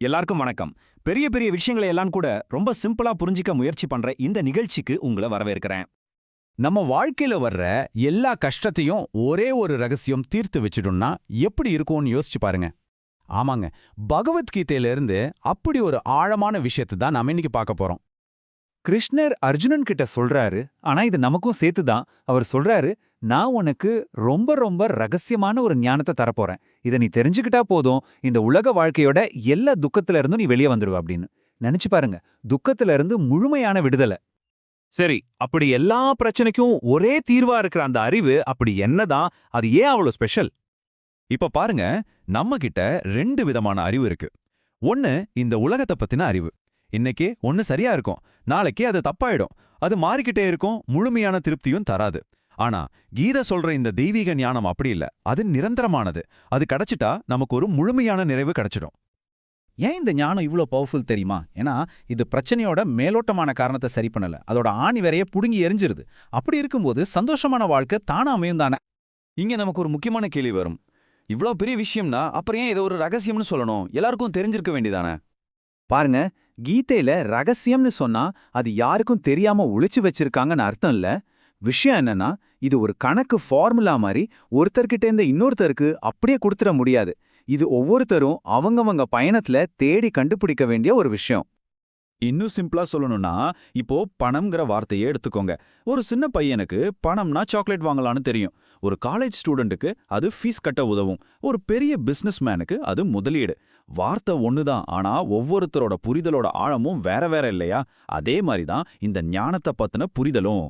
எல்லாருக்கும் வணக்கம். பெரிய பெரிய விஷயங்களை எல்லாம் கூட ரொம்ப சிம்பிளா புரிஞ்சிக்க முயற்சி பண்ற இந்த நிகழ்ச்சிக்கு உங்களை வரவேற்கிறேன். நம்ம வாழ்க்கையில வர்ற எல்லா கஷ்டத்தையும் ஒரே ஒரு ரகசியம் தீர்த்து வச்சிடும்னா எப்படி இருக்கும்னு யோசிச்சு பாருங்க. ஆமாங்க பகவத்கீதையிலிருந்து அப்படி ஒரு ஆழமான விஷயத்தை தான் நாம இன்னைக்கு பார்க்க போறோம். கிருஷ்ணர் அர்ஜுனன் கிட்ட சொல்றாரு ஆனா இது நமக்கும் சேர்த்து தான் அவர் சொல்றாரு நான் உனக்கு ரொம்ப ரொம்ப ரகசியமான ஒரு ஞானத்தை தரப்போறேன். இதை நீ தெரிஞ்சுக்கிட்டா போதும் இந்த உலக வாழ்க்கையோட எல்லா துக்கத்துல இருந்தும் நீ வெளியே வந்துடுவ அப்படின்னு. நினைச்சு பாருங்க துக்கத்துல இருந்து முழுமையான விடுதலை. சரி அப்படி எல்லா பிரச்சனைக்கும் ஒரே தீர்வா இருக்கிற அந்த அறிவு அப்படி என்னதான் அது ஏன் அவ்வளவு ஸ்பெஷல் இப்ப பாருங்க நம்ம கிட்ட ரெண்டு விதமான அறிவு இருக்கு. ஒன்னு இந்த உலகத்தை பத்தின அறிவு. இன்னைக்கு ஒன்னு சரியா இருக்கும் நாளைக்கு அது தப்பாயிடும். அது மாறிக்கிட்டே இருக்கும் முழுமையான திருப்தியும் தராது. ஆனா கீதை சொல்ற இந்த தெய்வீக ஞானம் அப்படி இல்ல. அது நிரந்தரமானது. அது கிடைச்சிட்டா நமக்கு ஒரு முழுமையான நிறைவு கிடைச்சிடும். ஏன் இந்த ஞானம் இவ்ளோ பவர்ஃபுல் தெரியுமா? ஏன்னா இது பிரச்சனையோட மேலோட்டமான காரணத்தை சரி பண்ணல. அதோட ஆணி வரைய புடுங்கி எரிஞ்சிருது. அப்படி இருக்கும்போது சந்தோஷமான வாழ்க்கை தானா அமையும் தானே இங்க நமக்கு ஒரு முக்கியமான கேள்வி வரும். இவ்ளோ பெரிய விஷயம்னா அப்புறம் ஏன் இதை ஒரு ரகசியம்னு சொல்லணும்? எல்லாருக்கும் தெரிஞ்சிருக்க வேண்டியதானே? பாருங்க கீதையில ரகசியம்னு சொன்னா அது யாருக்கும் தெரியாம ஒளிச்சு வச்சிருக்காங்கன்னு அர்த்தம் இல்ல. விஷயம் என்னன்னா இது ஒரு கணக்கு ஃபார்முலா மாதிரி ஒருத்தர்கிட்ட இருந்து இன்னொருத்தருக்கு அப்படியே கொடுத்துட முடியாது. இது ஒவ்வொருத்தரும் அவங்கவங்க பயணத்துல தேடி கண்டுபிடிக்க வேண்டிய ஒரு விஷயம். இன்னும் சிம்பிளா சொல்லணும்னா இப்போ பணம்ங்கிற வார்த்தையே எடுத்துக்கோங்க. ஒரு சின்ன பையனுக்கு பணம்னா சாக்லேட் வாங்கலாம்னு தெரியும். ஒரு காலேஜ் ஸ்டூடெண்ட்டுக்கு அது ஃபீஸ் கட்ட உதவும். ஒரு பெரிய பிசினஸ் மேனுக்கு அது முதலீடு. வார்த்தை ஒண்ணுதான் ஆனா ஒவ்வொருத்தரோட புரிதலோட ஆழமும் வேற வேற இல்லையா? அதே மாதிரி தான் இந்த ஞானத்தை பத்தின புரிதலும்.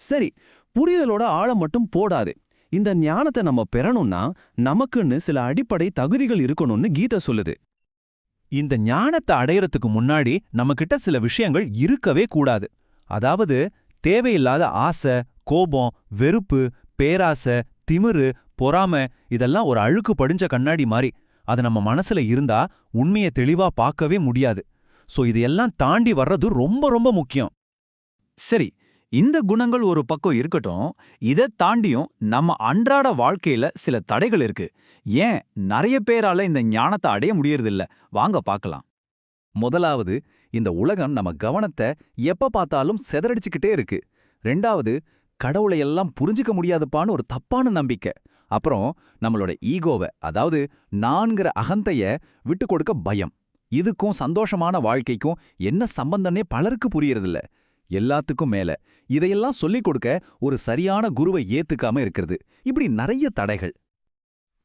சரி புரிதலோட ஆழம் மட்டும் போடாது. இந்த ஞானத்தை நம்ம பெறணும்னா நமக்குன்னு சில அடிப்படை தகுதிகள் இருக்கணும்னு கீதை சொல்லுது. இந்த ஞானத்தை அடையறதுக்கு முன்னாடி நம்மகிட்ட சில விஷயங்கள் இருக்கவே கூடாது. அதாவது தேவையில்லாத ஆசை கோபம் வெறுப்பு பேராசை திமிரு பொறாம இதெல்லாம் ஒரு அழுக்கு படிஞ்ச கண்ணாடி மாதிரி அது நம்ம மனசுல இருந்தா உண்மையை தெளிவா பார்க்கவே முடியாது. சோ இதையெல்லாம் தாண்டி வர்றது ரொம்ப ரொம்ப முக்கியம். சரி இந்த குணங்கள் ஒரு பக்கம் இருக்கட்டும் இதை தாண்டியும் நம்ம அன்றாட வாழ்க்கையில சில தடைகள் இருக்கு. ஏன்? நிறைய பேரால இந்த ஞானத்தை அடைய முடியறதில்ல. வாங்க பார்க்கலாம். முதலாவது இந்த உலகம் நம்ம கவனத்தை எப்ப பார்த்தாலும் செதறடிச்சுக்கிட்டே இருக்கு. ரெண்டாவது கடவுளை எல்லாம் புரிஞ்சுக்க முடியாதுப்பான்னு ஒரு தப்பான நம்பிக்கை. அப்புறம் நம்மளோட ஈகோவை அதாவது நான்கிற அகந்தைய விட்டு கொடுக்க பயம். இதுக்கும் சந்தோஷமான வாழ்க்கைக்கும் என்ன சம்பந்தம்னே பலருக்கு புரியறதில்ல. எல்லாத்துக்கும் மேல. இதையெல்லாம் சொல்லிக் கொடுக்க ஒரு சரியான குருவை ஏத்துக்காம இருக்கிறது. இப்படி நிறைய தடைகள்.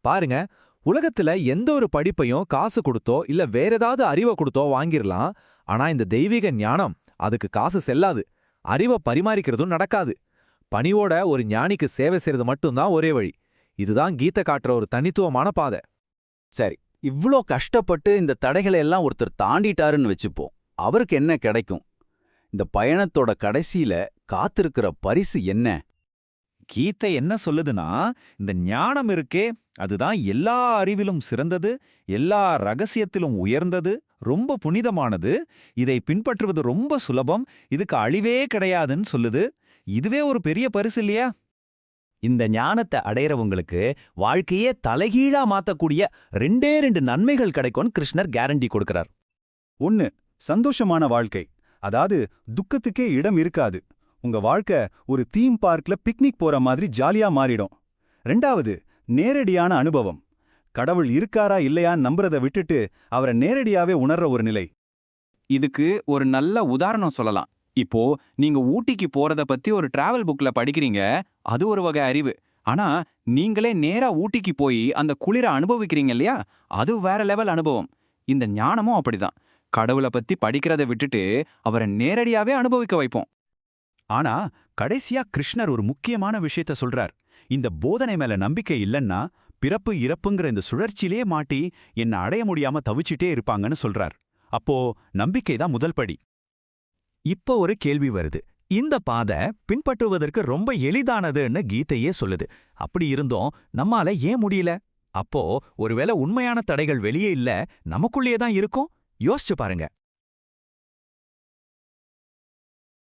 பாருங்க உலகத்துல எந்த ஒரு படிப்பையும் காசு கொடுத்தோ இல்ல வேற ஏதாவது அறிவை கொடுத்தோ வாங்கிரலாம். ஆனா இந்த தெய்வீக ஞானம் அதுக்கு காசு செல்லாது. அறிவை பரிமாறிக்கிறதும் நடக்காது. பணிவோட ஒரு ஞானிக்கு சேவை செய்யறது மட்டும்தான் ஒரே வழி. இதுதான் கீத காட்டுற ஒரு தனித்துவமான பாதை. சரி இவ்ளோ கஷ்டப்பட்டு இந்த தடைகளை எல்லாம் ஒருத்தர் தாண்டிட்டாருன்னு வச்சுப்போம். அவருக்கு என்ன கிடைக்கும்? இந்த பயணத்தோட கடைசியில காத்திருக்கிற பரிசு என்ன? கீதை என்ன சொல்லுதுன்னா இந்த ஞானம் இருக்கே அதுதான் எல்லா அறிவிலும் சிறந்தது எல்லா ரகசியத்திலும் உயர்ந்தது ரொம்ப புனிதமானது இதை பின்பற்றுவது ரொம்ப சுலபம் இதுக்கு அழிவே கிடையாதுன்னு சொல்லுது. இதுவே ஒரு பெரிய பரிசு இல்லையா? இந்த ஞானத்தை அடையறவங்களுக்கு வாழ்க்கையே தலைகீழா மாத்தக்கூடிய ரெண்டே ரெண்டு நன்மைகள் கிடைக்கும்னு கிருஷ்ணர் கேரண்டி கொடுக்கறார். ஒன்னு சந்தோஷமான வாழ்க்கை. அதாவது துக்கத்துக்கே இடம் இருக்காது. உங்க வாழ்க்கை ஒரு தீம் பார்க்ல பிக்னிக் போற மாதிரி ஜாலியா மாறிடும். ரெண்டாவது நேரடியான அனுபவம். கடவுள் இருக்காரா இல்லையான்னு நம்புறத விட்டுட்டு அவரை நேரடியாவே உணர்ற ஒரு நிலை. இதுக்கு ஒரு நல்ல உதாரணம் சொல்லலாம். இப்போ நீங்க ஊட்டிக்கு போறத பத்தி ஒரு டிராவல் புக்ல படிக்கிறீங்க அது ஒரு வகை அறிவு. ஆனா நீங்களே நேரா ஊட்டிக்கு போய் அந்த குளிர அனுபவிக்கிறீங்க இல்லையா? அது வேற லெவல் அனுபவம். இந்த ஞானமும் அப்படிதான். கடவுளை பத்தி படிக்கிறத விட்டுட்டு அவரை நேரடியாவே அனுபவிக்க வைப்போம். ஆனா கடைசியா கிருஷ்ணர் ஒரு முக்கியமான விஷயத்த சொல்றார். இந்த போதனை மேல நம்பிக்கை இல்லைன்னா பிறப்பு இறப்புங்கிற இந்த சுழற்சியிலே மாட்டி என்ன அடைய முடியாம தவிச்சிட்டே இருப்பாங்கன்னு சொல்றார். அப்போ நம்பிக்கை தான் முதல் படி. இப்போ ஒரு கேள்வி வருது. இந்த பாதை பின்பற்றுவதற்கு ரொம்ப எளிதானதுன்னு கீதையே சொல்லுது. அப்படி இருந்தோம் நம்மால ஏன் முடியல? அப்போ ஒருவேளை உண்மையான தடைகள் வெளியே இல்ல நமக்குள்ளேயே தான் இருக்கும்? யோசிச்சு பாருங்க.